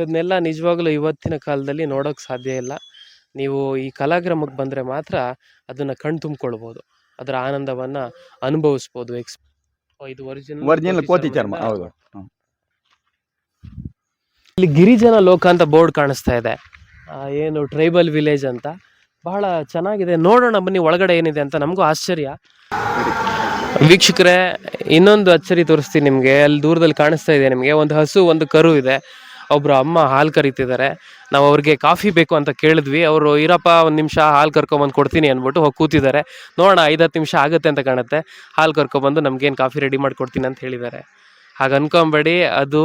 ಇದನ್ನೆಲ್ಲ ನಿಜವಾಗ್ಲೂ ಇವತ್ತಿನ ಕಾಲದಲ್ಲಿ ನೋಡೋಕೆ ಸಾಧ್ಯ ಇಲ್ಲ. ನೀವು ಈ ಕಲಾಗ್ರಾಮಕ್ಕೆ ಬಂದರೆ ಮಾತ್ರ ಅದನ್ನು ಕಣ್ ತುಂಬಿಕೊಳ್ಬೋದು. ಅದರ ಆನಂದವನ್ನು ಅನುಭವಿಸ್ಬೋದು ಎಕ್ಸ್ ಇದು ಒರಿಜಿನಲ್ ಒರಿಜಿನಲ್ ಕೋತಿ ಚರ್ಮ. ಹೌದು. ಇಲ್ಲಿ ಗಿರಿಜನ ಲೋಕ ಅಂತ ಬೋರ್ಡ್ ಕಾಣಿಸ್ತಾ ಇದೆ. ಆ, ಏನು ಟ್ರೈಬಲ್ ವಿಲೇಜ್ ಅಂತ. ಬಹಳ ಚೆನ್ನಾಗಿದೆ. ನೋಡೋಣ ಬನ್ನಿ ಒಳಗಡೆ ಏನಿದೆ ಅಂತ ನಮಗೂ ಆಶ್ಚರ್ಯ. ವೀಕ್ಷಕರೇ ಇನ್ನೊಂದು ಅಚ್ಚರಿ ತೋರಿಸ್ತೀನಿ ನಿಮಗೆ. ಅಲ್ಲಿ ದೂರದಲ್ಲಿ ಕಾಣಿಸ್ತಾ ಇದೆ ನಿಮಗೆ. ಒಂದು ಹಸು ಒಂದು ಕರು ಇದೆ. ಒಬ್ರು ಅಮ್ಮ ಹಾಲು ಕರಿತಿದ್ದಾರೆ ನಾವು ಅವ್ರಿಗೆ ಕಾಫಿ ಬೇಕು ಅಂತ ಕೇಳಿದ್ವಿ. ಅವರು, ಇರಪ್ಪ, ಒಂದು ನಿಮಿಷ ಹಾಲು ಕರ್ಕೊಂಬಂದು ಕೊಡ್ತೀನಿ ಅಂದ್ಬಿಟ್ಟು ಹೋಗಿ ಕೂತಿದ್ದಾರೆ. ನೋಡೋಣ ಐದು ಹತ್ತು ನಿಮಿಷ ಆಗುತ್ತೆ ಅಂತ ಕಾಣುತ್ತೆ. ಹಾಲು ಕರ್ಕೊಂಬಂದು ನಮಗೇನು ಕಾಫಿ ರೆಡಿ ಮಾಡಿಕೊಡ್ತೀನಿ ಅಂತ ಹೇಳಿದ್ದಾರೆ. ಹಾಗೆ ಅನ್ಕೊಂಬೇಡಿ, ಅದು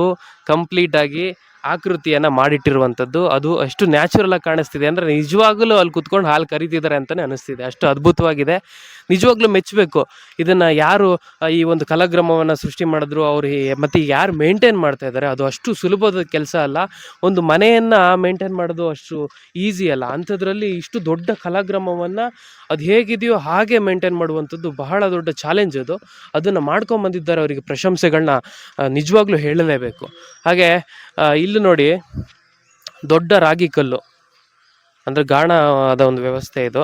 ಕಂಪ್ಲೀಟಾಗಿ ಆಕೃತಿಯನ್ನು ಮಾಡಿಟ್ಟಿರುವಂಥದ್ದು. ಅದು ಅಷ್ಟು ನ್ಯಾಚುರಲ್ ಆಗಿ ಕಾಣಿಸ್ತಿದೆ. ಅಂದರೆ ನಿಜವಾಗಲೂ ಅಲ್ಲಿ ಕುತ್ಕೊಂಡು ಹಾಲು ಕರಿತಿದ್ದಾರೆ ಅಂತಲೇ ಅನಿಸ್ತಿದೆ. ಅಷ್ಟು ಅದ್ಭುತವಾಗಿದೆ. ನಿಜವಾಗ್ಲೂ ಮೆಚ್ಚಬೇಕು. ಇದನ್ನು ಯಾರು ಈ ಒಂದು ಕಲಾಗ್ರಾಮವನ್ನು ಸೃಷ್ಟಿ ಮಾಡಿದ್ರು, ಅವ್ರು ಮತ್ತು ಯಾರು ಮೇಂಟೈನ್ ಮಾಡ್ತಾ ಇದ್ದಾರೆ, ಅದು ಅಷ್ಟು ಸುಲಭದ ಕೆಲಸ ಅಲ್ಲ. ಒಂದು ಮನೆಯನ್ನು ಮೇಂಟೈನ್ ಮಾಡೋದು ಅಷ್ಟು ಈಸಿ ಅಲ್ಲ. ಅಂಥದ್ರಲ್ಲಿ ಇಷ್ಟು ದೊಡ್ಡ ಕಲಾಗ್ರಾಮವನ್ನು ಅದು ಹೇಗಿದೆಯೋ ಹಾಗೆ ಮೇಂಟೈನ್ ಮಾಡುವಂಥದ್ದು ಬಹಳ ದೊಡ್ಡ ಚಾಲೆಂಜ್ ಅದು. ಅದನ್ನು ಮಾಡ್ಕೊಂಬಂದಿದ್ದಾರೆ ಅವರಿಗೆ ಪ್ರಶಂಸೆಗಳನ್ನ ನಿಜವಾಗ್ಲೂ ಹೇಳಲೇಬೇಕು. ಹಾಗೆ ಇಲ್ಲಿ ನೋಡಿ, ದೊಡ್ಡ ರಾಗಿ ಕಲ್ಲು. ಅಂದರೆ ಗಾಣದ ಒಂದು ವ್ಯವಸ್ಥೆ ಇದು.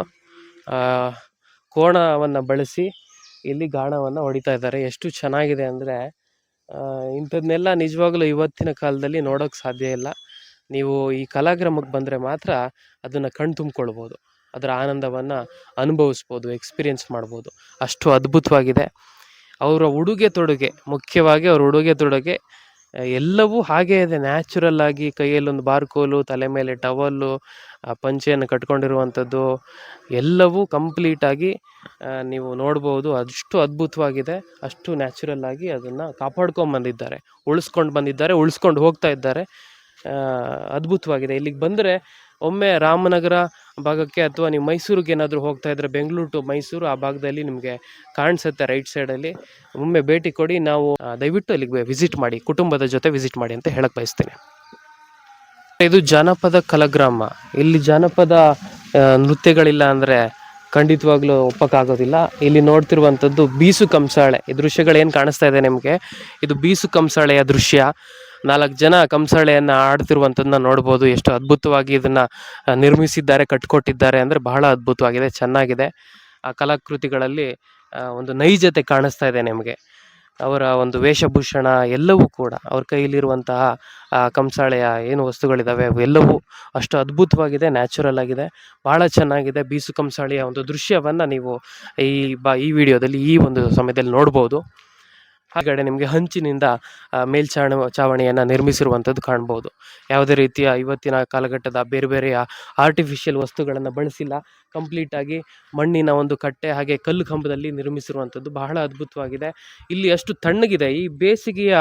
ಕೋಣವನ್ನು ಬಳಸಿ ಇಲ್ಲಿ ಗಾಣವನ್ನು ಹೊಡಿತಾ ಇದ್ದಾರೆ. ಎಷ್ಟು ಚೆನ್ನಾಗಿದೆ ಅಂದರೆ ಇಂಥದ್ದನ್ನೆಲ್ಲ ನಿಜವಾಗ್ಲೂ ಇವತ್ತಿನ ಕಾಲದಲ್ಲಿ ನೋಡೋಕೆ ಸಾಧ್ಯ ಇಲ್ಲ. ನೀವು ಈ ಕಲಾಗ್ರಾಮಕ್ಕೆ ಬಂದರೆ ಮಾತ್ರ ಅದನ್ನು ಕಣ್ ತುಂಬಿಕೊಳ್ಬೋದು. ಅದರ ಆನಂದವನ್ನು ಅನುಭವಿಸ್ಬೋದು, ಎಕ್ಸ್ಪೀರಿಯೆನ್ಸ್ ಮಾಡ್ಬೋದು. ಅಷ್ಟು ಅದ್ಭುತವಾಗಿದೆ. ಅವರ ಉಡುಗೆ ತೊಡುಗೆ, ಮುಖ್ಯವಾಗಿ ಅವ್ರ ಉಡುಗೆ ತೊಡುಗೆ ಎಲ್ಲವೂ ಹಾಗೇ ಇದೆ. ನ್ಯಾಚುರಲ್ ಆಗಿ ಕೈಯಲ್ಲೊಂದು ಬಾರ್ಕೋಲು, ತಲೆ ಮೇಲೆ ಟವಲ್ಲು ಪಂಚೆಯನ್ನು ಕಟ್ಕೊಂಡಿರುವಂಥದ್ದು, ಎಲ್ಲವೂ ಕಂಪ್ಲೀಟಾಗಿ ನೀವು ನೋಡ್ಬೋದು. ಅಷ್ಟು ಅದ್ಭುತವಾಗಿದೆ. ಅಷ್ಟು ನ್ಯಾಚುರಲ್ ಆಗಿ ಅದನ್ನು ಕಾಪಾಡ್ಕೊಂಡು ಬಂದಿದ್ದಾರೆ. ಉಳಿಸ್ಕೊಂಡು ಬಂದಿದ್ದಾರೆ, ಉಳಿಸ್ಕೊಂಡು ಹೋಗ್ತಾ ಇದ್ದಾರೆ. ಅದ್ಭುತವಾಗಿದೆ. ಇಲ್ಲಿಗೆ ಬಂದರೆ ಒಮ್ಮೆ ರಾಮನಗರ ಭಾಗಕ್ಕೆ ಅಥವಾ ನೀವು ಮೈಸೂರಿಗೆ ಏನಾದರೂ ಹೋಗ್ತಾ ಇದ್ದರೆ ಬೆಂಗಳೂರು ಟು ಮೈಸೂರು ಆ ಭಾಗದಲ್ಲಿ ನಿಮಗೆ ಕಾಣಿಸುತ್ತೆ ರೈಟ್ ಸೈಡಲ್ಲಿ ಒಮ್ಮೆ ಭೇಟಿ ಕೊಡಿ, ನಾವು ದಯವಿಟ್ಟು ಅಲ್ಲಿಗೆ ವಿಸಿಟ್ ಮಾಡಿ, ಕುಟುಂಬದ ಜೊತೆ ವಿಸಿಟ್ ಮಾಡಿ ಅಂತ ಹೇಳಕ್ಕೆ ಬಯಸ್ತೇನೆ. ಇದು ಜಾನಪದ ಕಲಗ್ರಾಮ. ಇಲ್ಲಿ ಜಾನಪದ ನೃತ್ಯಗಳಿಲ್ಲ ಅಂದರೆ ಖಂಡಿತವಾಗ್ಲೂ ಒಪ್ಪಕ್ಕಾಗೋದಿಲ್ಲ. ಇಲ್ಲಿ ನೋಡ್ತಿರುವಂಥದ್ದು ಬೀಸು ಕಂಸಾಳೆ ಈ ದೃಶ್ಯಗಳೇನು ಕಾಣಿಸ್ತಾ ಇದೆ ನಿಮಗೆ? ಇದು ಬೀಸು ಕಂಸಾಳೆಯ ದೃಶ್ಯ. ನಾಲ್ಕು ಜನ ಕಂಸಾಳೆಯನ್ನು ಆಡ್ತಿರುವಂಥದ್ದನ್ನ ನೋಡ್ಬೋದು. ಎಷ್ಟು ಅದ್ಭುತವಾಗಿ ಇದನ್ನು ನಿರ್ಮಿಸಿದ್ದಾರೆ, ಕಟ್ಕೊಟ್ಟಿದ್ದಾರೆ ಅಂದರೆ ಬಹಳ ಅದ್ಭುತವಾಗಿದೆ, ಚೆನ್ನಾಗಿದೆ. ಆ ಕಲಾಕೃತಿಗಳಲ್ಲಿ ಒಂದು ನೈಜತೆ ಕಾಣಿಸ್ತಾ ಇದೆ ನಿಮಗೆ. ಅವರ ಒಂದು ವೇಷಭೂಷಣ ಎಲ್ಲವೂ ಕೂಡ, ಅವ್ರ ಕೈಯಲ್ಲಿರುವಂತಹ ಕಂಸಾಳೆಯ ಏನು ವಸ್ತುಗಳಿದ್ದಾವೆ ಎಲ್ಲವೂ ಅಷ್ಟು ಅದ್ಭುತವಾಗಿದೆ, ನ್ಯಾಚುರಲ್ ಆಗಿದೆ. ಭಾಳ ಚೆನ್ನಾಗಿದೆ. ಬೀಸು ಕಂಸಾಳೆಯ ಒಂದು ದೃಶ್ಯವನ್ನು ನೀವು ಈ ಬಾ, ಈ ವಿಡಿಯೋದಲ್ಲಿ ಈ ಒಂದು ಸಮಯದಲ್ಲಿ ನೋಡ್ಬೋದು. ಹಾಗಡೆ ನಿಮಗೆ ಹಂಚಿನಿಂದ ಮೇಲ್ಛಾವಣಿ ಚಾವಣಿಯನ್ನು ನಿರ್ಮಿಸಿರುವಂಥದ್ದು ಕಾಣ್ಬೋದು. ಯಾವುದೇ ರೀತಿಯ ಇವತ್ತಿನ ಕಾಲಘಟ್ಟದ ಬೇರೆ ಬೇರೆಯ ಆರ್ಟಿಫಿಷಿಯಲ್ ವಸ್ತುಗಳನ್ನು ಬಳಸಿಲ್ಲ. ಕಂಪ್ಲೀಟಾಗಿ ಮಣ್ಣಿನ ಒಂದು ಕಟ್ಟೆ, ಹಾಗೆ ಕಲ್ಲು ಕಂಬದಲ್ಲಿ ನಿರ್ಮಿಸಿರುವಂಥದ್ದು ಬಹಳ ಅದ್ಭುತವಾಗಿದೆ. ಇಲ್ಲಿ ಅಷ್ಟು ತಣ್ಣಗಿದೆ. ಈ ಬೇಸಿಗೆಯ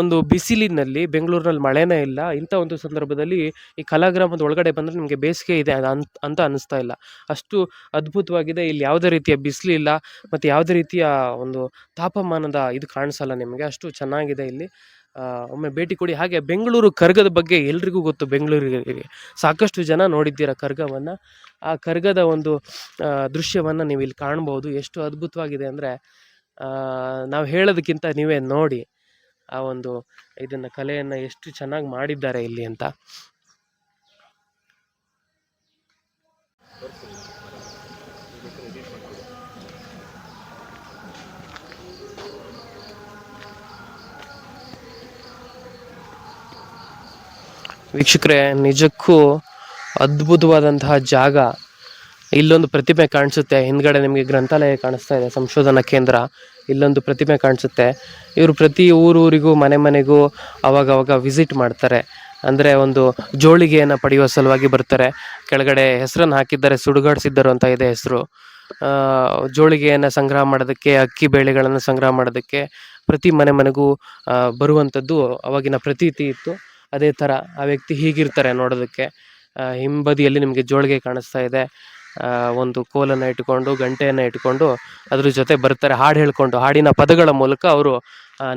ಒಂದು ಬಿಸಿಲಿನಲ್ಲಿ, ಬೆಂಗಳೂರಿನಲ್ಲಿ ಮಳೆನೇ ಇಲ್ಲ. ಇಂಥ ಒಂದು ಸಂದರ್ಭದಲ್ಲಿ ಈ ಕಲಾಗ್ರಾಮದ ಒಳಗಡೆ ಬಂದರೆ ನಿಮಗೆ ಬೇಸಿಗೆ ಇದೆ ಅಂತ ಅಂತ ಅನ್ನಿಸ್ತಾ ಇಲ್ಲ. ಅಷ್ಟು ಅದ್ಭುತವಾಗಿದೆ. ಇಲ್ಲಿ ಯಾವುದೇ ರೀತಿಯ ಬಿಸಿಲಿಲ್ಲ, ಮತ್ತು ಯಾವುದೇ ರೀತಿಯ ಒಂದು ತಾಪಮಾನದ ಇದು ಕಾಣಿಸಲ್ಲ ನಿಮಗೆ. ಅಷ್ಟು ಚೆನ್ನಾಗಿದೆ ಇಲ್ಲಿ. ಒಮ್ಮೆ ಭೇಟಿ ಕೊಡಿ. ಹಾಗೆ ಬೆಂಗಳೂರು ಕರ್ಗದ ಬಗ್ಗೆ ಎಲ್ರಿಗೂ ಗೊತ್ತು. ಬೆಂಗಳೂರಿಗೆ ಸಾಕಷ್ಟು ಜನ ನೋಡಿದ್ದೀರ ಕರ್ಗವನ್ನು ಆ ಕರ್ಗದ ಒಂದು ದೃಶ್ಯವನ್ನು ನೀವು ಇಲ್ಲಿ ಕಾಣ್ಬೋದು ಎಷ್ಟು ಅದ್ಭುತವಾಗಿದೆ ಅಂದರೆ ನಾವು ಹೇಳೋದಕ್ಕಿಂತ ನೀವೇ ನೋಡಿ ಆ ಒಂದು ಇದನ್ನು, ಕಲೆಯನ್ನು ಎಷ್ಟು ಚೆನ್ನಾಗಿ ಮಾಡಿದ್ದಾರೆ ಇಲ್ಲಿ ಅಂತ. ವೀಕ್ಷಕರೇ, ನಿಜಕ್ಕೂ ಅದ್ಭುತವಾದಂತಹ ಜಾಗ. ಇಲ್ಲೊಂದು ಪ್ರತಿಮೆ ಕಾಣಿಸುತ್ತೆ. ಹಿಂದ್ಗಡೆ ನಿಮಗೆ ಗ್ರಂಥಾಲಯ ಕಾಣಿಸ್ತಾ ಇದೆ, ಸಂಶೋಧನಾ ಕೇಂದ್ರ. ಇಲ್ಲೊಂದು ಪ್ರತಿಮೆ ಕಾಣಿಸುತ್ತೆ. ಇವರು ಪ್ರತಿ ಊರೂರಿಗೂ, ಮನೆ ಮನೆಗೂ ಅವಾಗವಾಗ ವಿಸಿಟ್ ಮಾಡ್ತಾರೆ. ಅಂದರೆ ಒಂದು ಜೋಳಿಗೆಯನ್ನು ಪಡೆಯುವ ಸಲುವಾಗಿ ಬರ್ತಾರೆ. ಕೆಳಗಡೆ ಹೆಸರನ್ನು ಹಾಕಿದ್ದಾರೆ, ಸುಡುಗಾಡಿಸಿದ್ದರು ಅಂತ ಇದೆ ಹೆಸರು. ಜೋಳಿಗೆಯನ್ನು ಸಂಗ್ರಹ ಮಾಡೋದಕ್ಕೆ, ಅಕ್ಕಿ ಬೇಳೆಗಳನ್ನು ಸಂಗ್ರಹ ಮಾಡೋದಕ್ಕೆ ಪ್ರತಿ ಮನೆ ಮನೆಗೂ ಬರುವಂಥದ್ದು ಅವಾಗಿನ ಪ್ರತೀತಿ ಇತ್ತು. ಅದೇ ಥರ ಆ ವ್ಯಕ್ತಿ ಹೀಗಿರ್ತಾರೆ ನೋಡೋದಕ್ಕೆ. ಹಿಂಬದಿಯಲ್ಲಿ ನಿಮಗೆ ಜೋಳಿಗೆ ಕಾಣಿಸ್ತಾ ಇದೆ. ಒಂದು ಕೋಲನ್ನು ಇಟ್ಕೊಂಡು, ಗಂಟೆಯನ್ನು ಇಟ್ಕೊಂಡು ಅದ್ರ ಜೊತೆ ಬರ್ತಾರೆ. ಹಾಡು ಹೇಳ್ಕೊಂಡು, ಹಾಡಿನ ಪದಗಳ ಮೂಲಕ ಅವರು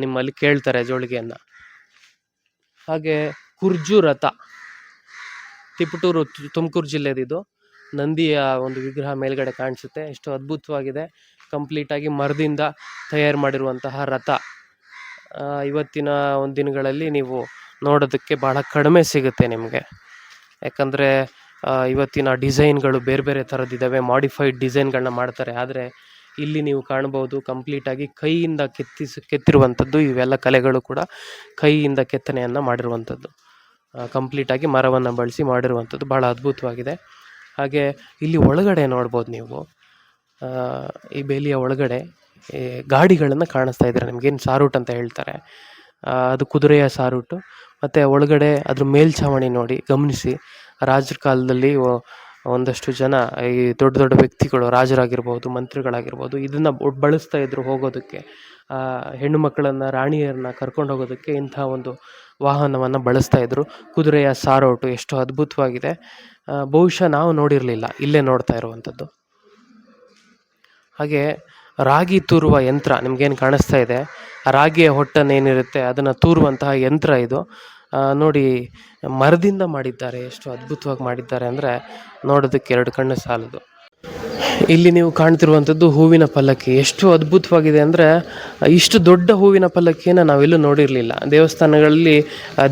ನಿಮ್ಮಲ್ಲಿ ಕೇಳ್ತಾರೆ ಜೋಳಿಗೆಯನ್ನು. ಹಾಗೆ ಕುರ್ಜು ರಥ, ತಿಪಟೂರು ತುಮಕೂರು ಜಿಲ್ಲೆದಿದು ನಂದಿಯ ಒಂದು ವಿಗ್ರಹ ಮೇಲ್ಗಡೆ ಕಾಣಿಸುತ್ತೆ. ಎಷ್ಟು ಅದ್ಭುತವಾಗಿದೆ. ಕಂಪ್ಲೀಟಾಗಿ ಮರದಿಂದ ತಯಾರು ಮಾಡಿರುವಂತಹ ರಥ. ಇವತ್ತಿನ ಒಂದು ದಿನಗಳಲ್ಲಿ ನೀವು ನೋಡೋದಕ್ಕೆ ಭಾಳ ಕಡಿಮೆ ಸಿಗುತ್ತೆ ನಿಮಗೆ. ಯಾಕಂದರೆ ಇವತ್ತಿನ ಡಿಸೈನ್ಗಳು ಬೇರೆ ಬೇರೆ ಥರದ್ದಿದ್ದಾವೆ ಮಾಡಿಫೈಡ್ ಡಿಸೈನ್ಗಳನ್ನ ಮಾಡ್ತಾರೆ. ಆದರೆ, ಇಲ್ಲಿ ನೀವು ಕಾಣ್ಬೋದು ಕಂಪ್ಲೀಟಾಗಿ ಕೈಯಿಂದ ಕೆತ್ತಿಸಿ, ಕೆತ್ತಿರುವಂಥದ್ದು ಇವೆಲ್ಲ ಕಲೆಗಳು ಕೂಡ ಕೈಯಿಂದ ಕೆತ್ತನೆಯನ್ನು ಮಾಡಿರುವಂಥದ್ದು. ಕಂಪ್ಲೀಟಾಗಿ ಮರವನ್ನು ಬಳಸಿ ಮಾಡಿರುವಂಥದ್ದು ಭಾಳ ಅದ್ಭುತವಾಗಿದೆ. ಹಾಗೆ ಇಲ್ಲಿ ಒಳಗಡೆ ನೋಡ್ಬೋದು ನೀವು. ಈ ಬೇಲಿಯ ಒಳಗಡೆ ಗಾಡಿಗಳನ್ನು ಕಾಣಿಸ್ತಾ ಇದ್ದಾರೆ ನಿಮಗೇನು ಸಾರೂಟ್ ಅಂತ ಹೇಳ್ತಾರೆ. ಅದು ಕುದುರೆಯ ಸಾರೂಟು. ಮತ್ತು ಒಳಗಡೆ ಅದ್ರ ಮೇಲ್ಛಾವಣಿ ನೋಡಿ ಗಮನಿಸಿ. ರಾಜರ ಕಾಲದಲ್ಲಿ ಒಂದಷ್ಟು ಜನ ಈ ದೊಡ್ಡ ದೊಡ್ಡ ವ್ಯಕ್ತಿಗಳು ರಾಜರಾಗಿರ್ಬೋದು, ಮಂತ್ರಿಗಳಾಗಿರ್ಬೋದು, ಇದನ್ನು ಬಳಸ್ತಾ ಇದ್ರು ಹೋಗೋದಕ್ಕೆ. ಹೆಣ್ಣು ಮಕ್ಕಳನ್ನು, ರಾಣಿಯರನ್ನ ಕರ್ಕೊಂಡು ಹೋಗೋದಕ್ಕೆ ಇಂಥ ಒಂದು ವಾಹನವನ್ನು ಬಳಸ್ತಾ ಇದ್ರು. ಕುದುರೆಯ ಸಾರೋಟು ಎಷ್ಟು ಅದ್ಭುತವಾಗಿದೆ. ಬಹುಶಃ ನಾವು ನೋಡಿರಲಿಲ್ಲ, ಇಲ್ಲೇ ನೋಡ್ತಾ ಇರುವಂಥದ್ದು. ಹಾಗೆ ರಾಗಿ ತೂರುವ ಯಂತ್ರ ನಿಮ್ಗೇನು ಕಾಣಿಸ್ತಾ ಇದೆ? ರಾಗಿಯ ಹೊಟ್ಟನ್ನು ಏನಿರುತ್ತೆ ಅದನ್ನು ತೂರುವಂತಹ ಯಂತ್ರ ಇದು. ನೋಡಿ, ಮರದಿಂದ ಮಾಡಿದ್ದಾರೆ, ಎಷ್ಟು ಅದ್ಭುತವಾಗಿ ಮಾಡಿದ್ದಾರೆ ಅಂದರೆ ನೋಡೋದಕ್ಕೆ ಎರಡು ಕಣ್ಣು ಸಾಲದು. ಇಲ್ಲಿ ನೀವು ಕಾಣ್ತಿರುವಂಥದ್ದು ಹೂವಿನ ಪಲ್ಲಕ್ಕಿ. ಎಷ್ಟು ಅದ್ಭುತವಾಗಿದೆ ಅಂದರೆ, ಇಷ್ಟು ದೊಡ್ಡ ಹೂವಿನ ಪಲ್ಲಕ್ಕಿಯನ್ನು ನಾವೆಲ್ಲೂ ನೋಡಿರಲಿಲ್ಲ. ದೇವಸ್ಥಾನಗಳಲ್ಲಿ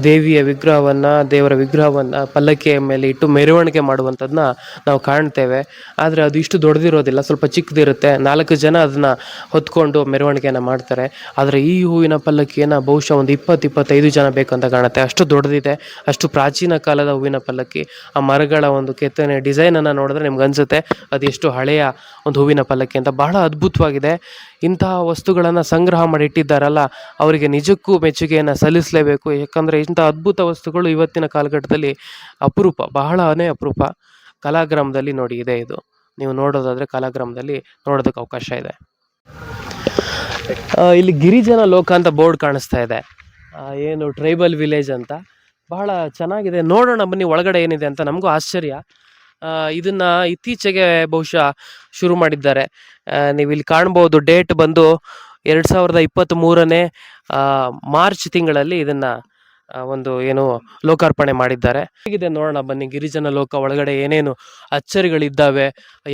ದೇವಿಯ ವಿಗ್ರಹವನ್ನು, ದೇವರ ವಿಗ್ರಹವನ್ನು, ಪಲ್ಲಕ್ಕಿಯ ಮೇಲೆ ಇಟ್ಟು ಮೆರವಣಿಗೆ ಮಾಡುವಂಥದ್ದನ್ನ ನಾವು ಕಾಣ್ತೇವೆ. ಆದರೆ ಅದು ಇಷ್ಟು ದೊಡ್ಡದಿರೋದಿಲ್ಲ, ಸ್ವಲ್ಪ ಚಿಕ್ಕದಿರುತ್ತೆ. ನಾಲ್ಕು ಜನ ಅದನ್ನು ಹೊತ್ಕೊಂಡು ಮೆರವಣಿಗೆಯನ್ನು ಮಾಡ್ತಾರೆ. ಆದರೆ ಈ ಹೂವಿನ ಪಲ್ಲಕ್ಕಿಯನ್ನು ಬಹುಶಃ ಒಂದು ಇಪ್ಪತ್ತು, ಇಪ್ಪತ್ತೈದು ಜನ ಬೇಕು ಅಂತ ಕಾಣುತ್ತೆ. ಅಷ್ಟು ದೊಡ್ಡದಿದೆ, ಅಷ್ಟು ಪ್ರಾಚೀನ ಕಾಲದ ಹೂವಿನ ಪಲ್ಲಕ್ಕಿ. ಆ ಮರಗಳ ಒಂದು ಕೆತ್ತನೆ ಡಿಸೈನನ್ನು ನೋಡಿದ್ರೆ ನಿಮ್ಗೆ ಅನ್ಸುತ್ತೆ ಅದು ಎಷ್ಟು ಹಳೆಯ ಒಂದು ಹೂವಿನ ಪಲ್ಲಕ್ಕಿ ಅಂತ ಬಹಳ ಅದ್ಭುತವಾಗಿದೆ. ಇಂತಹ ವಸ್ತುಗಳನ್ನು ಸಂಗ್ರಹ ಮಾಡಿ ಇಟ್ಟಿದ್ದಾರಲ್ಲ, ಅವರಿಗೆ ನಿಜಕ್ಕೂ ಮೆಚ್ಚುಗೆಯನ್ನು ಸಲ್ಲಿಸಲೇಬೇಕು. ಯಾಕಂದರೆ ಇಂಥ ಅದ್ಭುತ ವಸ್ತುಗಳು ಇವತ್ತಿನ ಕಾಲಘಟ್ಟದಲ್ಲಿ ಅಪರೂಪ ಬಹಳನೇ ಅಪರೂಪ. ಕಲಾಗ್ರಾಮದಲ್ಲಿ ನೋಡಿ ಇದೆ ಇದು. ನೀವು ನೋಡೋದಾದರೆ ಕಲಾಗ್ರಾಮದಲ್ಲಿ ನೋಡೋದಕ್ಕೆ ಅವಕಾಶ ಇದೆ. ಇಲ್ಲಿ ಗಿರಿಜನ ಲೋಕ ಅಂತ ಬೋರ್ಡ್ ಕಾಣಿಸ್ತಾ ಇದೆ. ಏನು ಟ್ರೈಬಲ್ ವಿಲೇಜ್ ಅಂತ. ಬಹಳ ಚೆನ್ನಾಗಿದೆ. ನೋಡೋಣ ಬನ್ನಿ ಒಳಗಡೆ ಏನಿದೆ ಅಂತ ನಮಗೂ ಆಶ್ಚರ್ಯ. ಇದನ್ನ ಇತ್ತೀಚೆಗೆ ಬಹುಶಃ ಶುರು ಮಾಡಿದ್ದಾರೆ. ನೀವು ಇಲ್ಲಿ ಕಾಣ್ಬೋದು ಡೇಟ್ ಬಂದು ಎರಡು ಸಾವಿರದ ಇಪ್ಪತ್ತ್ ಮೂರನೇ ಮಾರ್ಚ್ ತಿಂಗಳಲ್ಲಿ ಇದನ್ನ ಒಂದು ಏನು ಲೋಕಾರ್ಪಣೆ ಮಾಡಿದ್ದಾರೆ. ಹೇಗಿದೆ ನೋಡೋಣ ಬನ್ನಿ, ಗಿರಿಜನ ಲೋಕ ಒಳಗಡೆ ಏನೇನು ಅಚ್ಚರಿಗಳಿದ್ದಾವೆ,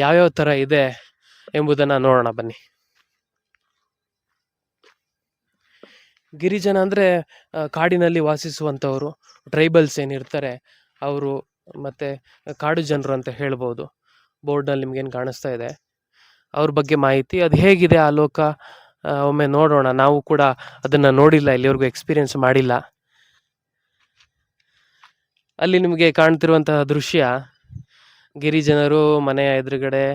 ಯಾವ್ಯಾವ ಥರ ಇದೆ ಎಂಬುದನ್ನ ನೋಡೋಣ ಬನ್ನಿ. ಗಿರಿಜನ ಅಂದರೆ ಕಾಡಿನಲ್ಲಿ ವಾಸಿಸುವಂಥವರು ಟ್ರೈಬಲ್ಸ್ ಏನಿರ್ತಾರೆ, ಅವರು ಮತ್ತು ಕಾಡು ಜನರು ಅಂತ ಹೇಳ್ಬೋದು. ಬೋರ್ಡ್ನಲ್ಲಿ ನಿಮ್ಗೇನು ಕಾಣಿಸ್ತಾ ಇದೆ. ಅವ್ರ ಬಗ್ಗೆ ಮಾಹಿತಿ, ಅದು ಹೇಗಿದೆ ಆ ಲೋಕ? ಒಮ್ಮೆ ನೋಡೋಣ. ನಾವು ಕೂಡ ಅದನ್ನು ನೋಡಿಲ್ಲ, ಇಲ್ಲಿವರೆಗೂ ಎಕ್ಸ್ಪೀರಿಯನ್ಸ್ ಮಾಡಿಲ್ಲ. ಅಲ್ಲಿ ನಿಮಗೆ ಕಾಣ್ತಿರುವಂತಹ ದೃಶ್ಯ, ಗಿರಿಜನರು ಮನೆಯ ಎದುರುಗಡೆ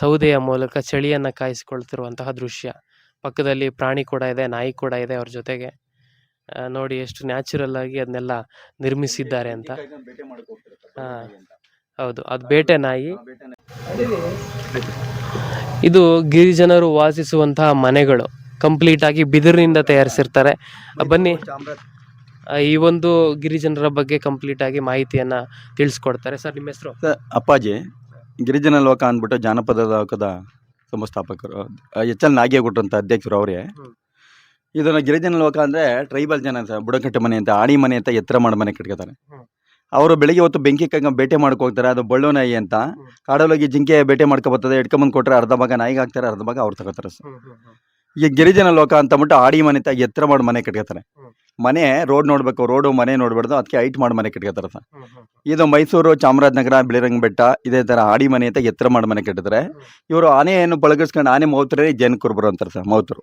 ಸೌದೆಯ ಮೂಲಕ ಚಳಿಯನ್ನು ಕಾಯಿಸಿಕೊಳ್ತಿರುವಂತಹ ದೃಶ್ಯ. ಪಕ್ಕದಲ್ಲಿ ಪ್ರಾಣಿ ಕೂಡ ಇದೆ, ನಾಯಿ ಕೂಡ ಇದೆ ಅವ್ರ ಜೊತೆಗೆ. ನೋಡಿ ಎಷ್ಟು ನ್ಯಾಚುರಲ್ ಆಗಿ ಅದನ್ನೆಲ್ಲ ನಿರ್ಮಿಸಿದ್ದಾರೆ ಅಂತ. ಹಾ. ಹೌದು ಅದು ಬೇಟೆ ನಾಯಿ. ಇದು ಗಿರಿಜನರು ವಾಸಿಸುವಂತಹ ಮನೆಗಳು. ಕಂಪ್ಲೀಟ್ ಆಗಿ ಬಿದಿರಿನಿಂದ ತಯಾರಿಸಿರ್ತಾರೆ. ಬನ್ನಿ. ಈ ಒಂದು ಗಿರಿಜನರ ಬಗ್ಗೆ ಕಂಪ್ಲೀಟ್ ಆಗಿ ಮಾಹಿತಿಯನ್ನ ತಿಳಿಸ್ಕೊಡ್ತಾರೆ. ಸರ್ ನಿಮ್ಮ ಹೆಸರು? ಅಪ್ಪಾಜಿ. ಗಿರಿಜನ ಲೋಕ ಅಂದ್ಬಿಟ್ಟು ಜಾನಪದ ಲೋಕದ ಸಂಸ್ಥಾಪಕರು. ಎಚ್ ಎಲ್ ನಾಗೇಗುಟ್ಟು ಅಂತ ಅಧ್ಯಕ್ಷರು ಅವರೇ. ಇದನ್ನ ಗಿರಿಜನ ಲೋಕ ಅಂದ್ರೆ ಟ್ರೈಬಲ್ ಜನ ಅಂತ ಬುಡಕಟ್ಟು ಮನೆ ಅಂತ ಆಡಿ ಮನೆ ಅಂತ ಎತ್ತರ ಮಾಡೋ ಮನೆ ಕಟ್ಕೋತಾರೆ. ಅವರು ಬೆಳಿಗ್ಗೆ ಹೊತ್ತು ಬೆಂಕಿ ಕಂಗ ಬೇಟೆ ಮಾಡ್ಕೊ ಹೋಗ್ತಾರೆ ಅದು ಬಳ್ಳು ನಾಯಿ ಅಂತ. ಹ್ಮ್. ಕಾಡಲ್ಲೋಗಿ ಜಿಂಕೆ ಬೇಟೆ ಮಾಡ್ಕೊ ಬರ್ತದೆ ಎಡ್ಕೊಂಬಂದು ಕೊಟ್ಟರೆ ಅರ್ಧ ಭಾಗ ನಾಯಿಗೆ ಹಾಕ್ತಾರೆ ಅರ್ಧ ಭಾಗ ಅವ್ರು ತಗೋತಾರೆ ಸರ್. ಈಗ ಗಿರಿಜನ ಲೋಕ ಅಂತ ಅಂದ್ಬಿಟ್ಟು ಆಡಿ ಮನೆ ಅಂತ ಎತ್ತರ ಮಾಡಿ ಮನೆ ಕಟ್ಕೋತಾರೆ. ಮನೆ ರೋಡ್ ನೋಡ್ಬೇಕು ರೋಡು ಮನೆ ನೋಡ್ಬಾರ್ದು ಅದಕ್ಕೆ ಹೈಟ್ ಮಾಡಿ ಮನೆ ಕಟ್ಕೋತಾರೆ ಸರ್. ಇದು ಮೈಸೂರು ಚಾಮರಾಜನಗರ ಬಿಳಿರಂಗ ಬೆಟ್ಟ ಇದೇ ತರ ಆಡಿ ಮನೆ ಅಂತ ಎತ್ತರ ಮಾಡಿ ಮನೆ ಕಟ್ಟಿದ್ರೆ ಇವರು ಆನೆಯನ್ನು ಪಳಗಿಸ್ಕೊಂಡು ಆನೆ ಮೌತರೇ ಜೇನು ಕುರುಬರು ಅಂತಾರೆ ಸರ್ ಮೌತರು.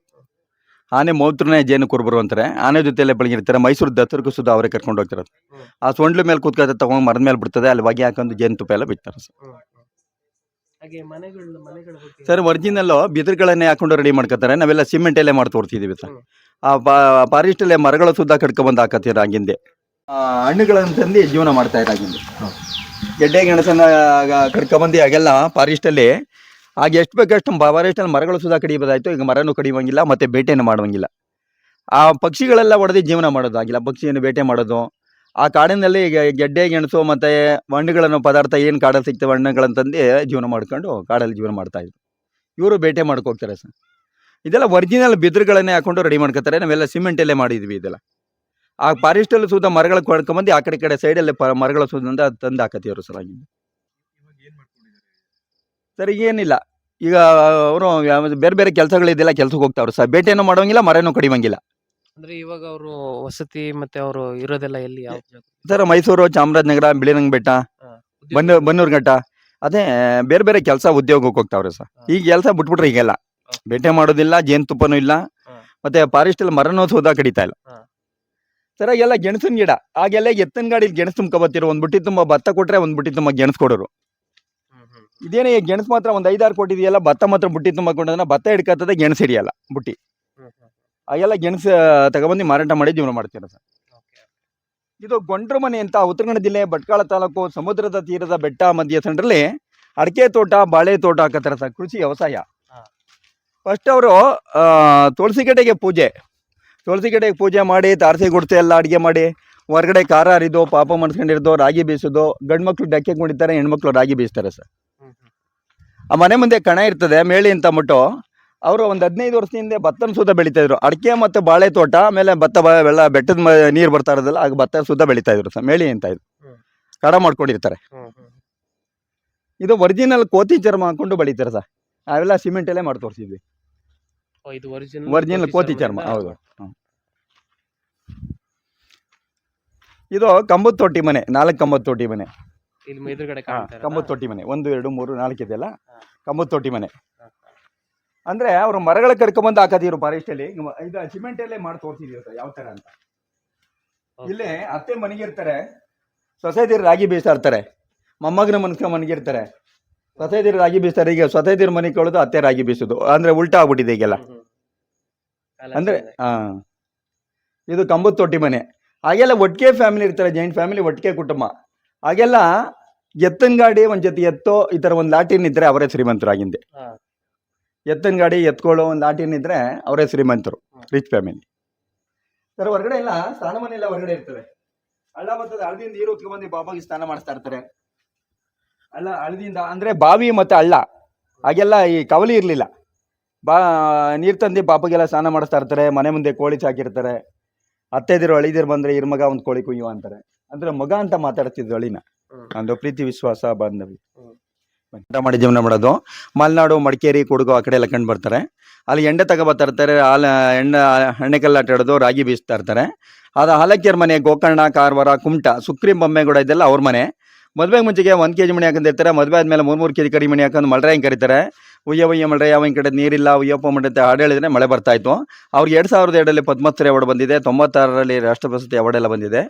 ಆನೆ ಮೌತ್ರನೇ ಜೇನು ಕುರುಬರು ಅಂತಾರೆ. ಆನೆ ಜೊತೆಯಲ್ಲೇ ಬೆಳಗಿರ್ತಾರೆ ಮೈಸೂರು ದತ್ತರಿಗೆ ಸುದ್ದ ಅವರೇ ಕರ್ಕೊಂಡು ಹೋಗ್ತಾರೆ. ಆ ಸೊಂಡ್ಲ ಮೇಲೆ ಕೂತ್ಕೊಳ್ತಾರೆ ತಗೊಂಡು ಮರದ ಮೇಲೆ ಬಿಡ್ತದೆ. ಅಲ್ಲಿ ಹೊಗೆ ಹಾಕೊಂಡು ಜೇನು ತುಪ್ಪ ಎಲ್ಲ ಬಿಡ್ತಾರೆ ಸರ್. ಸರ್ ಒರಿಜಿನಲ್ಲು ಬಿದಿರುಗಳನ್ನೇ ಹಾಕೊಂಡು ರೆಡಿ ಮಾಡ್ಕೊತಾರೆ. ನಾವೆಲ್ಲ ಸಿಮೆಂಟಲ್ಲೇ ಮಾಡಿ ತೋರ್ತಿದೀವಿ ಸರ್. ಆ ಫಾರೆಸ್ಟಲ್ಲೇ ಮರಗಳ ಸುದ್ದ ಕಡ್ಕೊಬಂದು ಹಾಕತ್ತೀರ ಆಗಿಂದೆ ಹಣ್ಣುಗಳನ್ನು ತಂದು ಜೀವನ ಮಾಡ್ತಾ ಇದ್ದಾರೆ ಆಗಿಂದೆ ಗೆಡ್ಡೆ ಗೆಣಸನ್ನ ಕಡ್ಕೊಬಂದು ಆಗೆಲ್ಲ ಫಾರೆಸ್ಟಲ್ಲಿ ಆಗ ಎಷ್ಟು ಬೇಕಷ್ಟು ಫಾರೆಸ್ಟಲ್ಲಿ ಮರಗಳು ಸುಧಾ ಕಡಿಬೋದಾಯ್ತು ಈಗ ಮರನೂ ಕಡಿಯುವಂಗಿಲ್ಲ, ಮತ್ತೆ ಬೇಟೆಯನ್ನು ಮಾಡುವಂಗಿಲ್ಲ. ಆ ಪಕ್ಷಿಗಳೆಲ್ಲ ಹೊಡೆದು ಜೀವನ ಮಾಡೋದಾಗಿಲ್ಲ. ಪಕ್ಷಿಯನ್ನು ಬೇಟೆ ಮಾಡೋದು. ಆ ಕಾಡಿನಲ್ಲಿ ಈಗ ಗೆಡ್ಡೆ, ಗೆಣಸು ಮತ್ತೆ ಹಣ್ಣುಗಳನ್ನು ಪದಾರ್ಥ ಏನು ಕಾಡಲ್ಲಿ ಸಿಗ್ತವೆ ಹಣ್ಣುಗಳನ್ನು ತಂದು ಜೀವನ ಮಾಡ್ಕೊಂಡು ಕಾಡಲ್ಲಿ ಜೀವನ ಮಾಡ್ತಾ ಇದ್ರು. ಇವರು ಬೇಟೆ ಮಾಡ್ಕೋಗ್ತಾರೆ ಸರ್. ಇದೆಲ್ಲ ಒರಿಜಿನಲ್ ಬಿದ್ರುಗಳನ್ನೇ ಹಾಕೊಂಡು ರೆಡಿ ಮಾಡ್ಕೋತಾರೆ. ನಾವೆಲ್ಲ ಸಿಮೆಂಟಲ್ಲೇ ಮಾಡಿದ್ವಿ ಇದೆಲ್ಲ. ಆ ಫಾರೆಸ್ಟಲ್ಲಿ ಸುತ್ತ ಮರಗಳು ಕೊಡ್ಕೊಂಬಂದು ಆ ಕಡೆ ಕಡೆ ಸೈಡಲ್ಲಿ ಪ ಮರಗಳ ಸುತ್ತ ತಂದು ಹಾಕತ್ತೀವ್ರು ಸರ್ ಆಗಿಂದ ಸರ್ ಏನಿಲ್ಲ. ಈಗ ಅವರು ಬೇರೆ ಬೇರೆ ಕೆಲಸಗಳಿದೆಲ್ಲ ಕೆಲಸಕ್ಕೆ ಹೋಗ್ತಾವ್ರು. ಸರ್ ಬೇಟೆನೂ ಮಾಡೋಂಗಿಲ್ಲ ಮರನೂ ಕಡಿಮಂಗಿಲ್ಲ ಅಂದ್ರೆ ಇವಾಗ ಅವರು ವಸತಿ ಮತ್ತೆ ಅವರು ಇರೋದೆಲ್ಲ ಎಲ್ಲಿ ಯಾವ ಜಾಗ? ಸರ್ ಮೈಸೂರು ಚಾಮರಾಜನಗರ ಬಿಳಿರಂಗ ಬೆಟ್ಟ ಬನ್ನೂ ಬನ್ನೂರ್ ಬನ್ನೂರು ಘಟ್ಟ. ಅದೇ ಬೇರೆ ಬೇರೆ ಕೆಲಸ ಉದ್ಯೋಗಕ್ಕೆ ಹೋಗ್ತಾವ್ರೆ ಸರ್. ಈಗ ಕೆಲಸ ಬಿಟ್ಬಿಟ್ರೆ ಈಗೆಲ್ಲ. ಬೇಟೆ ಮಾಡೋದಿಲ್ಲ ಜೇನುತುಪ್ಪನೂ ಇಲ್ಲ. ಹಾ. ಮತ್ತೆ ಫಾರೆಸ್ಟ್ ಅಲ್ಲಿ ಮರನೂ ಸೌದ ಕಡಿತಾ ಇಲ್ಲ. ಹಾ. ಸರ್ ಎಲ್ಲ ಗೆಣಸಿನ ಗಿಡ ಆಗೆಲ್ಲ ಎತ್ತಿನ ಗಾಡಿಲಿ ಗೆಣಸು ತುಂಬ್ಕೊಬತ್ತಿರು ಒಂದ್ ಬುಟ್ಟಿ ತುಂಬ ಭತ್ತ ಕೊಟ್ರೆ ಒಂದ್ ಬುಟ್ಟಿ ತುಂಬ ಗೆಣಸು ಕೊಡೋರು. ಇದೇನೇ ಗೆಣಸು ಮಾತ್ರ ಒಂದ್ ಐದಾರು ಇದೆಯಲ್ಲ ಭತ್ತ ಮಾತ್ರ ಬುಟ್ಟಿ ತುಂಬ ಕೊಂಡ್ರೆ ಭತ್ತ ಹಿಡ್ಕತ್ತದೆ ಗೆಣಸು ಹಿಡಿಯಲ್ಲ ಬುಟ್ಟಿ. ಹಾಗೆಲ್ಲ ಗೆಣಸು ತಗೊಬಂದು ಮಾರಾಟ ಮಾಡಿ ಜೀವನ ಮಾಡ್ತೀರ ಸರ್. ಇದು ಗೊಂಡ್ರ ಮನೆ ಅಂತ ಉತ್ತರ ಕನ್ನಡ ಜಿಲ್ಲೆ ಭಟ್ಕಳ ತಾಲೂಕು ಸಮುದ್ರದ ತೀರದ ಬೆಟ್ಟ ಮಧ್ಯ ಸೆಂಟ್ರಲ್ಲಿ ಅಡಿಕೆ ತೋಟ ಬಾಳೆ ತೋಟ ಹಾಕತ್ತಾರ ಸರ್ ಕೃಷಿ ವ್ಯವಸಾಯ. ಫಸ್ಟ್ ಅವರು ತುಳಸಿಗಡ್ಡೆಗೆ ಪೂಜೆ. ತುಳಸಿಗಡ್ಡೆಗೆ ಪೂಜೆ ಮಾಡಿ ತಾರಸಿ ಗುಡ್ತೆ ಎಲ್ಲ ಅಡುಗೆ ಮಾಡಿ ಹೊರಗಡೆ ಖಾರ ಹರಿದು ಪಾಪ ಮಾಡಿಸ್ಕೊಂಡಿರೋದು ರಾಗಿ ಬೀಸೋದು ಗಂಡು ಮಕ್ಳು ಡಕ್ಕೆ ಕುಣಿತಾರೆ ಹೆಣ್ಮಕ್ಳು ರಾಗಿ ಬೀಸ್ತಾರೆ ಸರ್. ಆ ಮನೆ ಮುಂದೆ ಕಣ ಇರ್ತದೆ ಮೇಳಿ ಅಂತ ಮುಟ್ಟು ಅವರು ಒಂದು ಹದಿನೈದು ವರ್ಷದಿಂದ ಭತ್ತನ ಸುತ್ತ ಬೆಳೀತಾ ಇದ್ರು. ಅಡಿಕೆ ಮತ್ತು ಬಾಳೆ ತೋಟ ಆಮೇಲೆ ಭತ್ತ ಎಲ್ಲ ಬೆಟ್ಟದ ನೀರು ಬರ್ತಾ ಇರೋದಲ್ಲ ಆಗ ಭತ್ತ ಸುತ್ತ ಬೆಳೀತಾ ಇದ್ರು ಸರ್ ಮೇಳಿ ಅಂತ ಇದು. ಕಡ ಮಾಡ್ಕೊಂಡಿರ್ತಾರೆ. ಇದು ಒರಿಜಿನಲ್ ಕೋತಿ ಚರ್ಮ ಹಾಕೊಂಡು ಬೆಳೀತಾರೆ ಸರ್. ಅವೆಲ್ಲ ಸಿಮೆಂಟಲ್ಲೇ ಮಾಡಿ ತೋರಿಸಿದ್ವಿ. ಒರಿಜಿನಲ್ ಕೋತಿ ಚರ್ಮ ಹೌದು. ಇದು ಕಂಬದ ತೊಟ್ಟಿ ಮನೆ ನಾಲ್ಕು ಕಂಬದ ತೊಟ್ಟಿ ಮನೆ. ಇಲ್ಲಿ ಎದುರುಗಡೆ ಹಾ, ಕಾಣ್ತಾ ಇರೋದಾ? ಕಂಬದ ತೊಟ್ಟಿ ಮನೆ. ಒಂದು ಎರಡು ಮೂರು ನಾಲ್ಕು ಇದೆಯಲ್ಲ ಅಲ್ಲ? ಕಂಬದ ತೊಟ್ಟಿ ಮನೆ. ಅಂದ್ರೆ ಅವರು ಮರಗಳ ಕರ್ಕೊಂಬಂದು ಬಂದ ಫಾರೆಸ್ಟ್ ಅಲ್ಲಿ. ಮ- ಇದು ಸಿಮೆಂಟ್ ಅಲ್ಲೇ ಮಾಡಿ ತೋರ್ತಿದ್ವಿ ಸರ್ ಯಾವ ತರ ಅಂತ. Okay. ಇಲ್ಲಿ ಅತ್ತೆ ಮನೆಗಿರ್ತಾರೆ ಸೊಸೈಟಿರು ರಾಗಿ ಬೀಸ್ತಾ ಇರ್ತಾರೆ ಮೊಮ್ಮಗನ ಮನಸ್ಕ ಮನೆಗಿರ್ತಾರೆ. ಸೊಸೈಟಿರು ರಾಗಿ ಬೀಸ್ತಾರೆ ಈಗ ಸೊಸೈಟಿರು ಮನೆ ಕಳೆದು ಅತ್ತೆ ರಾಗಿ ಬೀಸೋದು. ಅಂದ್ರೆ ಉಲ್ಟಾ ಆಗ್ಬಿಟ್ಟಿದೆ ಈಗೆಲ್ಲ. ಹ್ಮ್, ಹ್ಮ್. ಕಾಲ ಅಂದ್ರೆ. ಆ ಇದು ಕಂಬದ ತೊಟ್ಟಿ ಮನೆ. ಹಾಗೆಲ್ಲ ಒಟ್ಟಿಗೆ ಫ್ಯಾಮಿಲಿ ಇರ್ತಾರೆ ಜಾಯಿಂಟ್ ಫ್ಯಾಮಿಲಿ ಒಟ್ಟಿಗೆ ಕುಟುಂಬ. ಹಾಗೆಲ್ಲ ಎತ್ತಿನ ಗಾಡಿ ಒಂದ್ ಜೊತೆ ಎತ್ತೋ ಈ ತರ ಒಂದ್ ಲಾಟಿನ್ ಇದ್ರೆ ಅವರೇ ಶ್ರೀಮಂತರಾಗಿಂದೆ. ಎತ್ತನ್ ಎತ್ತಿನ ಗಾಡಿ ಎತ್ಕೊಳ್ಳೋ ಒಂದು ಲಾಟಿನ್ ಇದ್ರೆ ಅವರೇ ಶ್ರೀಮಂತರು. ರಿಚ್ ಫ್ಯಾಮಿಲಿ ಸರ್ ಹೊರಗಡೆ ಎಲ್ಲ ಸ್ನಾನ ಮನೆ ಎಲ್ಲ ಹೊರಗಡೆ ಇರ್ತದೆ. ಹಳ್ಳ ಬರ್ತದೆ ಹಳದಿಂದ ನೀರು ಉತ್ಕೊಂಡ್ಬಂದು ಬಾಬಾಗೆ ಸ್ನಾನ ಮಾಡಿಸ್ತಾ ಇರ್ತಾರೆ. ಅಲ್ಲ ಹಳದಿಂದ ಅಂದ್ರೆ ಬಾವಿ ಮತ್ತೆ ಹಳ್ಳ. ಹಾಗೆಲ್ಲ ಈ ಕವಲಿ ಇರ್ಲಿಲ್ಲ. ಬಾ ನೀರು ತಂದು ಬಾಬಾಗೆಲ್ಲ ಸ್ನಾನ ಮಾಡಿಸ್ತಾ ಇರ್ತಾರೆ ಮನೆ ಮುಂದೆ ಕೋಳಿ ಸಾಕಿರ್ತಾರೆ ಅತ್ತೆದಿರು ಅಳಿದಿರು ಬಂದ್ರೆ ಇರ್ಮಗ ಒಂದು ಕೋಳಿ ಕುಯ್ಯುವ ಅಂತಾರೆ. ಅಂದ್ರೆ ಮಗ ಅಂತ ಮಾತಾಡ್ತಿದ್ರು ಅಳಿನ. ಒಂದು ಪ್ರೀತಿ ವಿಶ್ವಾಸ ಬಾಂಧವ್ಯ. ಊಟ ಮಾಡಿ ಜೀವನ ಮಾಡೋದು. ಮಲೆನಾಡು ಮಡಿಕೇರಿ ಕುಡುಗು ಆ ಕಡೆ ಎಲ್ಲ ಕಂಡು ಬರ್ತಾರೆ. ಅಲ್ಲಿ ಎಂಡೆ ತಗೊಬತ್ತಾ ಇರ್ತಾರೆ. ಹಾಲು ಎಣ್ಣೆ ಆಟ ಆಡೋದು ರಾಗಿ ಬೀಸ್ತಾ ಇರ್ತಾರೆ. ಅದು ಹಾಲಕ್ಕಿಯರ ಮನೆ ಗೋಕರ್ಣ ಕಾರವಾರ ಕುಮಟ ಸುಕ್ರೀಂ ಬೊಮ್ಮೆಗೌಡ ಇದೆಲ್ಲ ಅವ್ರ ಮನೆ. ಮದುವೆಗೆ ಮುಂಚೆಗೆ ಒಂದು ಕೆ ಜಿ ಮಣಿ ಹಾಕೊಂಡಿರ್ತಾರೆ ಮದುವೆ ಆದ್ಮೇಲೆ ಮೂರು ಮೂರು ಕೆ ಜಿ ಕಡಿ ಮಣಿ ಹಾಕೊಂಡು ಮಳ್ರಾಯಿ ಕರೀತಾರೆ. ಉಯ್ಯ ಉಯ್ಯ ಮಳ್ರೆ ಯಾವ ಕಡೆ ನೀರಿಲ್ಲ ಉಯ್ಯಪ್ಪ ಮಂಡತ್ತೆ ಹಾಡು ಹೇಳಿದ್ರೆ ಮಳೆ ಬರ್ತಾ ಇತ್ತು. ಅವ್ರಿಗೆ ಎರಡು ಸಾವಿರದ ಎರಡರಲ್ಲಿ ಪದ್ಮಶ್ರೀ ಅವಾರ್ಡ್ ಬಂದಿದೆ. ತೊಂಬತ್ತಾರರಲ್ಲಿ ರಾಷ್ಟ್ರ ಪ್ರಶಸ್ತಿ ಅವಾರ್ಡ್ ಎಲ್ಲ ಬಂದಿದೆ.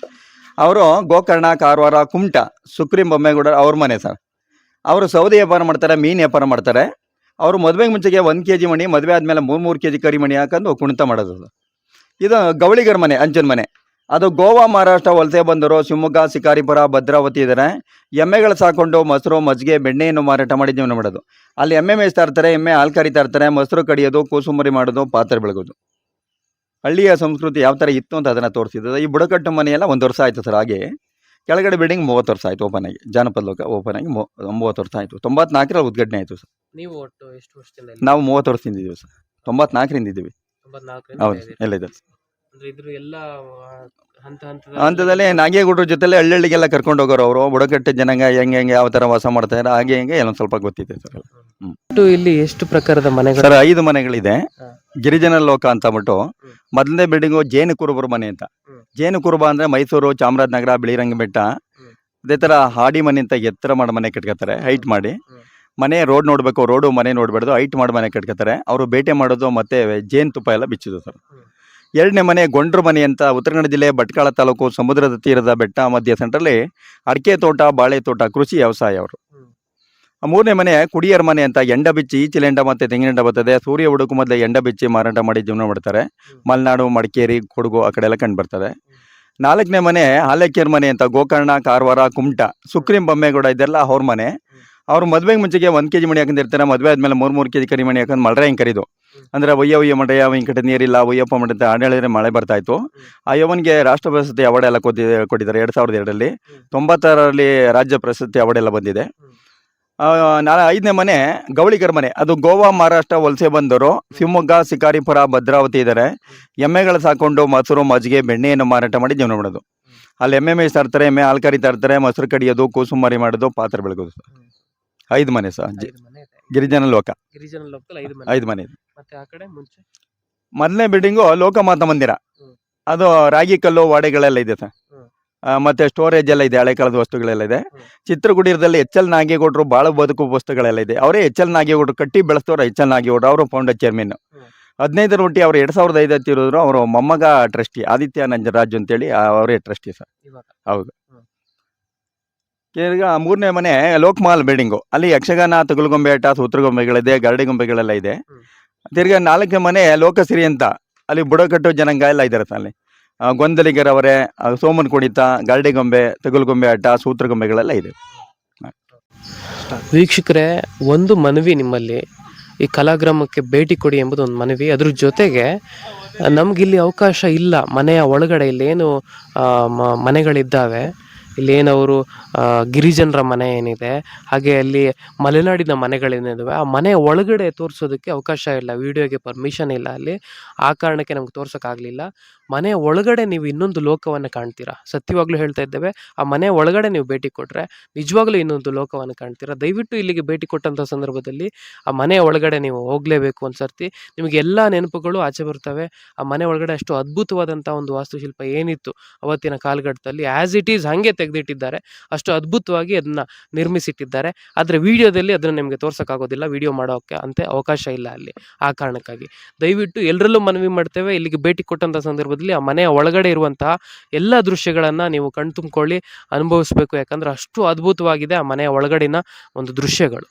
ಅವರು ಗೋಕರ್ಣ, ಕಾರವಾರ, ಕುಮಟ ಸುಕ್ರೀಂ ಬೊಮ್ಮೇಗೌಡ ಅವ್ರ ಮನೆ ಸರ್. ಅವರು ಸೌದೆ ವ್ಯಾಪಾರ ಮಾಡ್ತಾರೆ, ಮೀನು ವ್ಯಾಪಾರ ಮಾಡ್ತಾರೆ. ಅವರು ಮದುವೆಗೆ ಮುಂಚೆಗೆ ಒಂದು ಕೆ ಜಿ ಮಣಿ, ಮದುವೆ ಆದಮೇಲೆ ಮೂರು ಮೂರು ಕೆ ಜಿ ಕರಿ ಮಣಿ ಹಾಕೊಂಡು ಕುಣಿತ ಮಾಡೋದು. ಇದು ಗವಳಿಗರ ಮನೆ ಅಂಚನ್ ಮನೆ. ಅದು ಗೋವಾ, ಮಹಾರಾಷ್ಟ್ರ, ವಲಸೆ ಬಂದರು ಶಿವಮೊಗ್ಗ, ಶಿಕಾರಿಪುರ, ಭದ್ರಾವತಿ ಇದ್ದಾರೆ ಎಮ್ಮೆಗಳು ಸಾಕೊಂಡು ಮೊಸರು, ಮಜ್ಜಿಗೆ, ಬೆಣ್ಣೆಯನ್ನು ಮಾರಾಟ ಮಾಡಿ ಜೀವನ ಮಾಡೋದು. ಅಲ್ಲಿ ಎಮ್ಮೆ ಮೇಯಿಸ್ತಾ ಇರ್ತಾರೆ, ಎಮ್ಮೆ ಹಾಲು ಕರಿತಾ ಇರ್ತಾರೆ, ಮೊಸರು ಕಡಿಯೋದು, ಕೂಸುಮರಿ ಮಾಡೋದು, ಪಾತ್ರೆ ಬೆಳಗೋದು. ಹಳ್ಳಿಯ ಸಂಸ್ಕೃತಿ ಯಾವ ಥರ ಇತ್ತು ಅಂತ ಅದನ್ನು ತೋರಿಸಿದ್ದು. ಈ ಬುಡಕಟ್ಟು ಮನೆಯೆಲ್ಲ ಒಂದು ವರ್ಷ ಆಯಿತು ಸರ್ ಹಾಗೆ. ಕೆಳಗಡೆ ಬಿಲ್ಡಿಂಗ್ ಮೂವತ್ತು ವರ್ಷ ಆಯಿತು ಓಪನ್ ಆಗಿ. ಜಾನಪದ ಲೋಕ ಓಪನ್ ಆಗಿ ಒಂಬತ್ತು ಮೂವತ್ತು ವರ್ಷ ಆಯಿತು. ತೊಂಬತ್ನಾಲ್ಕರಲ್ಲಿ ಉದ್ಘಾಟನೆ ಆಯಿತು ಸರ್. ನೀವು ಒಟ್ಟು ಎಷ್ಟು ವರ್ಷದಿಂದ? ನಾವು ಮೂವತ್ತು ವರ್ಷದಿಂದ ಇದ್ದೀವಿ ಸರ್. ತೊಂಬತ್ನಾಲ್ಕರಿಂದ ಇದ್ದೀವಿ. ಹೌದು ಇದ್ದೀರಿ. ಎಲ್ಲ ಇದೆ ಅಂದ್ರೆ ಇದ್ರ ಎಲ್ಲ ಹಂತದಲ್ಲಿ ನಾಗೇಗೌಡರ ಜೊತೆಲೆ ಹಳ್ಳಿಗೆಲ್ಲ ಕರ್ಕೊಂಡು ಹೋಗೋರು ಅವರು ಬುಡಕಟ್ಟು ಜನಾಂಗ ಹೆಂಗೆ ಹೆಂಗೆ ಯಾವ ಥರ ವಾಸ ಮಾಡ್ತಾರೆ ಹಾಗೆ ಹೆಂಗೆ ಎಲ್ಲ ಸ್ವಲ್ಪ ಗೊತ್ತಿದೆ ಸರ್. ಒಟ್ಟು ಇಲ್ಲಿ ಎಷ್ಟು ಪ್ರಕಾರದ ಮನೆಗಳು? ಸರ್ ಐದು ಮನೆಗಳಿದೆ. ಗಿರಿಜನ ಲೋಕ ಅಂತ ಅಂದ್ಬಿಟ್ಟು ಹ್ಮ್. ಮೊದಲನೇ ಬಿಲ್ಡಿಂಗು ಜೇನು ಕುರುಬರ ಮನೆ ಅಂತ. ಜೇನು ಕುರುಬ ಅಂದ್ರೆ ಮೈಸೂರು ಚಾಮರಾಜನಗರ ಬಿಳಿರಂಗ ಬೆಟ್ಟ. ಅದೇ ತರ ಹಾಡಿ ಮನೆ ಅಂತ ಎತ್ತರ ಮಾಡೋ ಮನೆ ಕಟ್ಕೋತಾರೆ ಹೈಟ್ ಮಾಡಿ. ಮನೆ ರೋಡ್ ನೋಡಬೇಕು ರೋಡು ಮನೆ ನೋಡಬಾರ್ದು ಹೈಟ್ ಮಾಡಿ ಮನೆ ಕಟ್ಕೋತಾರೆ ಅವರು ಬೇಟೆ ಮಾಡೋದು ಮತ್ತೆ ಜೇನು ತುಪ್ಪ ಎಲ್ಲ ಬಿಚ್ಚೋದು ಸರ್. ಎರಡನೇ ಮನೆ ಗೊಂಡ್ರ ಮನೆ ಅಂತ ಉತ್ತರ ಕನ್ನಡ ಜಿಲ್ಲೆ ಭಟ್ಕಳ ತಾಲೂಕು ಸಮುದ್ರದ ತೀರದ ಬೆಟ್ಟ ಮಧ್ಯ ಸೆಂಟ್ರಲ್ಲಿ ಅಡಿಕೆ ತೋಟ, ಬಾಳೆ ತೋಟ, ಕೃಷಿ ವ್ಯವಸಾಯ ಅವರು. ಮೂರನೇ ಮನೆ ಕುಡಿಯರ ಮನೆ ಅಂತ ಎಂಡ ಬಿಚ್ಚಿ ಈಚಿಲೆಂಡ ಮತ್ತೆ ತೆಂಗಿನೆಂಡ ಬರ್ತದೆ ಸೂರ್ಯ ಹುಡುಕು ಮೊದಲೇ ಎಂಡ ಬಿಚ್ಚಿ ಮಾರಾಟ ಮಾಡಿ ಜೀವನ ಮಾಡ್ತಾರೆ. ಮಲೆನಾಡು, ಮಡಿಕೇರಿ, ಕೊಡಗು ಆ ಕಡೆ ಎಲ್ಲ ಕಂಡು ಬರ್ತದೆ ನಾಲ್ಕನೇ ಮನೆ ಹಾಲಕ್ಕಿಯರ್ ಮನೆ ಅಂತ ಗೋಕರ್ಣ, ಕಾರವಾರ, ಕುಮಟ ಸುಕ್ರೀಂ ಬೊಮ್ಮೇಗೌಡ ಇದೆಲ್ಲ ಅವ್ರ ಮನೆ ಅವ್ರು ಮದುವೆಗೆ ಮುಂಚೆಗೆ ಒಂದು ಕೆ ಜಿ ಮಣಿ ಹಾಕೊಂಡಿರ್ತಾರೆ ಮದುವೆ ಆದ್ಮೇಲೆ ಮೂರು ಮೂರು ಕೆ ಜಿ ಕರಿ ಮಣಿ ಹಾಕೊಂಡು ಮಳ್ರೆ ಹೆಂಗೆ ಕರೀದು. ಅಂದ್ರೆ ಒಯ್ಯ ಒಯ್ಯ ಮಡ್ಯ ಕಡೆ ನೀರಿಲ್ಲ ಒಯ್ಯಪ್ಪ ಮಡ್ಯ ಹಾಡು ಹೇಳಿದ್ರೆ ಮಳೆ ಬರ್ತಾ ಇತ್ತು. ಆ ಯವನ್ಗೆ ರಾಷ್ಟ್ರ ಪ್ರಶಸ್ತಿ ಅವಾರ್ಡ್ ಎಲ್ಲ ಕೊಟ್ಟಿದೆ ಕೊಟ್ಟಿದ್ದಾರೆ ಎರಡು ಸಾವಿರದ ಎರಡರಲ್ಲಿ. ತೊಂಬತ್ತಾರರಲ್ಲಿ ರಾಜ್ಯ ಪ್ರಶಸ್ತಿ ಅವಾರ್ಡ್ ಎಲ್ಲ ಬಂದಿದೆ. ನಾಳೆ ಐದನೇ ಮನೆ ಗೌಳಿಗರ ಮನೆ. ಅದು ಗೋವಾ ಮಹಾರಾಷ್ಟ್ರ ವಲಸೆ ಬಂದವರು. ಶಿವಮೊಗ್ಗ ಶಿಕಾರಿಪುರ ಭದ್ರಾವತಿ ಇದ್ದಾರೆ ಎಮ್ಮೆಗಳು ಸಾಕೊಂಡು ಮೊಸರು ಮಜ್ಜಿಗೆ ಬೆಣ್ಣೆಯನ್ನು ಮಾರಾಟ ಮಾಡಿ ಜೀವನ ಮಾಡೋದು. ಅಲ್ಲಿ ಎಮ್ಮೆ ಮೇಯಿಸ್ತಾ ಇರ್ತಾರೆ ಎಮ್ಮೆ ಹಾಲು ಕರಿತಾ ಇರ್ತಾರೆ ಮೊಸರು ಕಡಿಯೋದು ಕೂಸುಮಾರಿ ಮಾಡೋದು ಪಾತ್ರೆ ಬೆಳಗೋದು. ಐದು ಮನೆ ಸರ್ ಜಿ- ಐದು ಮನೆ ಇದೆ ಗಿರಿಜನ ಲೋಕ ಗಿರಿಜನ ಐದು ಮನೆ ಐದು ಮನೆ ಇದೆ. ಮತ್ತೆ ಆ ಕಡೆ ಮುಂಚೆ ಮೊದಲನೇ ಬಿಲ್ಡಿಂಗು ಲೋಕಮಾತ ಮಂದಿರ ಹ್ಮ್. ಅದು ರಾಗಿ ಕಲ್ಲು ವಾಡೆಗಳೆಲ್ಲ ಇದೆ ಸರ್ ಹ್ಮ್. ಆ, ಮತ್ತೆ ಸ್ಟೋರೇಜ್ ಎಲ್ಲ ಇದೆ ಹಳೆ ಕಾಲದ ವಸ್ತುಗಳೆಲ್ಲ ಇದೆ ಹ್ಮ್. ಚಿತ್ರಗುಡಿರದಲ್ಲಿ ಎಚ್ ಎಲ್ ನಾಗೇಗೌಡರು ಬಾಳ ಬದುಕು ವಸ್ತುಗಳೆಲ್ಲ ಇದೆ ಅವರೇ ಎಚ್ ಎಲ್ ನಾಗೇಗೌಡರು ಕಟ್ಟಿ ಬೆಳೆಸ್ತವ್ರು ಎಚ್ ಎಲ್ ನಾಗೇಗೌಡರು ಅವರು ಫೌಂಡರ್ ಚೇರ್ಮನ್ ಹ್ಮ್. ಹದಿನೈದು ರೊಟ್ಟಿ ಅವ್ರು ಎರಡ್ ಸಾವಿರದ ಐದು ಹತ್ತಿರೋದ್ರು ಅವರು ಮೊಮ್ಮಗ ಟ್ರಸ್ಟಿ ಆದಿತ್ಯ ನಂಜರಾಜು ಅಂತೇಳಿ ಅವರೇ ಟ್ರಸ್ಟಿ ಸರ್ ಇವಾಗ ಹೌದು. ಈಗ ಮೂರನೇ ಮನೆ ಲೋಕಮಾಲ್ ಬಿಲ್ಡಿಂಗು. ಅಲ್ಲಿ ಯಕ್ಷಗಾನ ತಗುಲುಗೊಂಬೆ ಆಟ ಸೂತ್ರಗೊಂಬೆಗಳಿದೆ ಗರಡಿ ಗೊಂಬೆಗಳೆಲ್ಲ ಇದೆ ತಿರ್ಗಿ ನಾಲ್ಕನೇ ಮನೆ ಲೋಕಸಿರಿ ಅಂತ. ಅಲ್ಲಿ ಬುಡಕಟ್ಟು ಜನಾಂಗ ಎಲ್ಲ ಇದ್ದಾರೆ ಅಲ್ಲಿ. ಗೊಂದಲಿಗರವರೇ ಸೋಮನ್ ಕುಣಿತ ಗರಡಿ ಗೊಂಬೆ ತಗುಲುಗೊಂಬೆ ಆಟ ಸೂತ್ರಗೊಂಬೆಗಳೆಲ್ಲ ಇದೆ. ವೀಕ್ಷಕರೇ ಒಂದು ಮನವಿ ನಿಮ್ಮಲ್ಲಿ ಈ ಕಲಾಗ್ರಾಮಕ್ಕೆ ಭೇಟಿ ಕೊಡಿ ಎಂಬುದು ಒಂದು ಮನವಿ. ಅದ್ರ ಜೊತೆಗೆ ನಮಗಿಲ್ಲಿ ಅವಕಾಶ ಇಲ್ಲ ಮನೆಯ ಒಳಗಡೆ ಇಲ್ಲಿ ಏನು ಮನೆಗಳಿದ್ದಾವೆ. ಇಲ್ಲೇನವರು ಗಿರಿಜನರ ಮನೆ ಏನಿದೆ, ಹಾಗೆ ಅಲ್ಲಿ ಮಲೆನಾಡಿನ ಮನೆಗಳೇನಿದಾವೆ ಆ ಮನೆ ಒಳಗಡೆ ತೋರಿಸೋದಕ್ಕೆ ಅವಕಾಶ ಇಲ್ಲ, ವಿಡಿಯೋಗೆ ಪರ್ಮಿಷನ್ ಇಲ್ಲ ಅಲ್ಲಿ. ಆ ಕಾರಣಕ್ಕೆ ನಮ್ಗೆ ತೋರ್ಸೋಕ್ಕಾಗಲಿಲ್ಲ. ಮನೆ ಒಳಗಡೆ ನೀವು ಇನ್ನೊಂದು ಲೋಕವನ್ನು ಕಾಣ್ತೀರಾ? ಸತ್ಯವಾಗ್ಲೂ ಹೇಳ್ತಾ ಇದ್ದೇವೆ, ಆ ಮನೆ ಒಳಗಡೆ ನೀವು ಭೇಟಿ ಕೊಟ್ಟರೆ ನಿಜವಾಗ್ಲೂ ಇನ್ನೊಂದು ಲೋಕವನ್ನು ಕಾಣ್ತೀರಾ? ದಯವಿಟ್ಟು ಇಲ್ಲಿಗೆ ಭೇಟಿ ಕೊಟ್ಟಂಥ ಸಂದರ್ಭದಲ್ಲಿ ಆ ಮನೆ ಒಳಗಡೆ ನೀವು ಹೋಗಲೇಬೇಕು ಒಂದ್ಸರ್ತಿ ನಿಮಗೆ ಎಲ್ಲ ನೆನಪುಗಳು ಆಚೆ ಬರ್ತವೆ. ಆ ಮನೆ ಒಳಗಡೆ ಅಷ್ಟು ಅದ್ಭುತವಾದಂಥ ಒಂದು ವಾಸ್ತುಶಿಲ್ಪ ಏನಿತ್ತು ಅವತ್ತಿನ ಕಾಲಘಟ್ಟದಲ್ಲಿ ಆ್ಯಸ್ ಇಟ್ ಈಸ್ ಹಾಗೆ ತೆಗೆದಿಟ್ಟಿದ್ದಾರೆ. ಅಷ್ಟು ಅದ್ಭುತವಾಗಿ ಅದನ್ನ ನಿರ್ಮಿಸಿಟ್ಟಿದ್ದಾರೆ. ಆದರೆ ವಿಡಿಯೋದಲ್ಲಿ ಅದನ್ನು ನಿಮಗೆ ತೋರ್ಸೋಕ್ಕಾಗೋದಿಲ್ಲ. ವಿಡಿಯೋ ಮಾಡೋಕ್ಕೆ ಅಂತ ಅವಕಾಶ ಇಲ್ಲ ಅಲ್ಲಿ ಆ ಕಾರಣಕ್ಕಾಗಿ. ದಯವಿಟ್ಟು ಎಲ್ಲರಲ್ಲೂ ಮನವಿ ಮಾಡ್ತೇವೆ. ಇಲ್ಲಿಗೆ ಭೇಟಿ ಕೊಟ್ಟಂಥ ಸಂದರ್ಭದಲ್ಲಿ ಆ ಮನೆಯ ಒಳಗಡೆ ಇರುವಂತಹ ಎಲ್ಲ ದೃಶ್ಯಗಳನ್ನು ನೀವು ಕಣ್ತುಂಬ್ಕೊಳ್ಳಿ, ಅನುಭವಿಸ್ಬೇಕು. ಯಾಕಂದ್ರೆ ಅಷ್ಟು ಅದ್ಭುತವಾಗಿದೆ ಆ ಮನೆಯ ಒಳಗಡಿನ ಒಂದು ದೃಶ್ಯಗಳು.